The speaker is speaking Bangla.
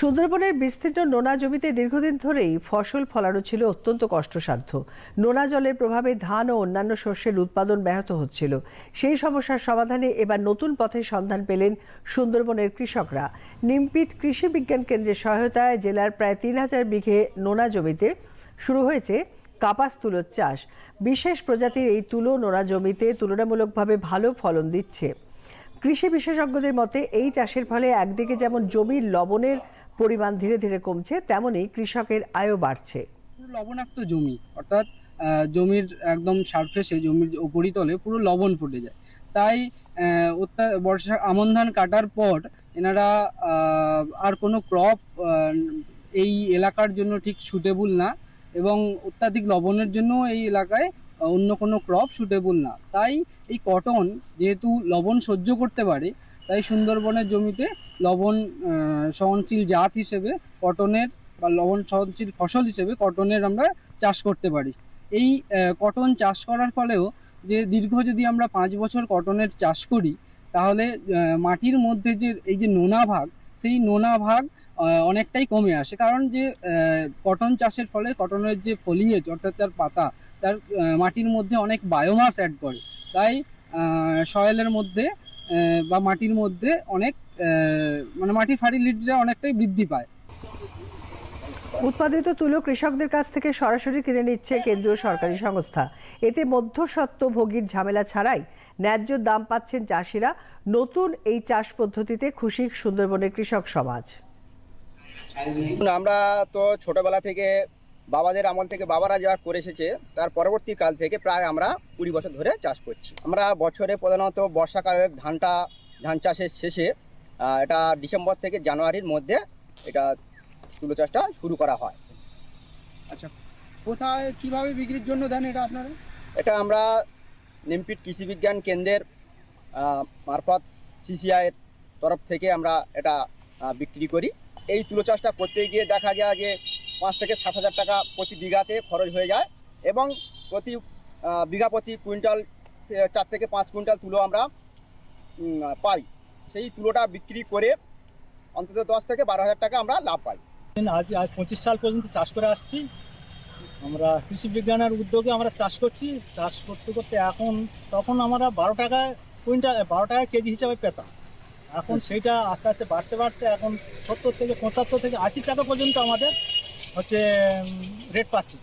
সুন্দরবনের বিস্তীর্ণ নোনা জমিতে দীর্ঘদিন ধরেই ফসল ফলানো ছিল অত্যন্ত কষ্টসাধ্য। নোনা জলের প্রভাবে ধান ও অন্যান্য শস্যের উৎপাদন ব্যাহত হচ্ছিল। সেই সমস্যার সমাধানে এবার নতুন পথের সন্ধান পেলেন সুন্দরবনের কৃষকরা। নিমপিট কৃষি বিজ্ঞান কেন্দ্রের সহায়তায় জেলার প্রায় তিন হাজার বিঘে নোনা জমিতে শুরু হয়েছে কাপাস তুলোর চাষ। বিশেষ প্রজাতির এই তুলো নোনা জমিতে তুলনামূলকভাবে ভালো ফলন দিচ্ছে। কৃষি বিশেষজ্ঞদের মতে, এই চাষের ফলে একদিকে যেমন জমির লবণের পরিমাণ ধীরে ধীরে কমছে তেমনি কৃষকের আয়ও বাড়ছে। লবণাক্ত জমি, অর্থাৎ জমির একদম সারফেসে জমির উপরিতলে পুরো লবণ পড়ে যায়। তাই বর্ষা, আমন ধান কাটার পর এনারা আর কোনো ক্রপ এই এলাকার জন্য ঠিক সুটেবল না এবং অত্যাধিক লবণের জন্য এই এলাকায় অন্য কোনো ক্রপ সুটেবল না। তাই এই কটন যেহেতু লবণ সহ্য করতে পারে তাই সুন্দরবনের জমিতে লবণ সহনশীল জাত হিসেবে কটনের বা লবণ সহনশীল ফসল হিসেবে কটনের আমরা চাষ করতে পারি। এই কটন চাষ করার ফলেও যে দীর্ঘ যদি আমরা পাঁচ বছর কটনের চাষ করি, তাহলে মাটির মধ্যে যে এই যে নোনা ভাগ, সেই নোনা ভাগ অনেকটাই কমে আসে। কারণ যে কটন চাষের ফলে কটনের যে ফলিয়েজ অর্থাৎ তার পাতা, তার মাটির মধ্যে অনেক বায়োমাস অ্যাড করে। তাই সয়েলের মধ্যে বা মাটির মধ্যে অনেক মানে মাটির ফার্টিলিটিটা অনেকটাই বৃদ্ধি পায়। উৎপাদিত তুলো কৃষকদের কাছ থেকে সরাসরি কিনে নিচ্ছে কেন্দ্রীয় সরকারি সংস্থা। এতে মধ্যস্বত্বভোগীর ঝামেলা ছাড়াই ন্যায্য দাম পাচ্ছেন চাষিরা। নতুন এই চাষ পদ্ধতিতে খুশি সুন্দরবনের কৃষক সমাজ। আমরা তো ছোটবেলা থেকে বাবাদের আমল থেকে বাবারা যা করে এসেছে তার পরবর্তী কাল থেকে প্রায় আমরা কুড়ি বছর ধরে চাষ করছি। আমরা বছরে প্রধানত বর্ষাকালের ধানটা ধান চাষের শেষে এটা ডিসেম্বর থেকে জানুয়ারির মধ্যে এটা তুলো চাষটা শুরু করা হয়। আচ্ছা কোথায় কীভাবে বিক্রির জন্য দেন এটা আপনারা? এটা আমরা নিমপিট কৃষি বিজ্ঞান কেন্দ্রের মারফত সিসিআইয়ের তরফ থেকে আমরা এটা বিক্রি করি। এই তুলো চাষটা করতে গিয়ে দেখা যায় যে পাঁচ থেকে সাত হাজার টাকা প্রতি বিঘাতে খরচ হয়ে যায় এবং প্রতি বিঘা প্রতি কুইন্টাল চার থেকে পাঁচ কুইন্টাল তুলো আমরা পাই। সেই তুলোটা বিক্রি করে অন্তত দশ থেকে বারো হাজার টাকা আমরা লাভ পাই। আজ আজ পঁচিশ সাল পর্যন্ত চাষ করে আসছি। আমরা কৃষি বিজ্ঞানের উদ্যোগে আমরা চাষ করছি। চাষ করতে করতে এখন, তখন আমরা বারো টাকায় কুইন্টাল বারো টাকা কেজি হিসাবে পেতাম। এখন সেইটা আস্তে আস্তে বাড়তে বাড়তে এখন সত্তর থেকে পঁচাত্তর থেকে আশি টাকা পর্যন্ত আমাদের হচ্ছে রেট পাচ্ছি।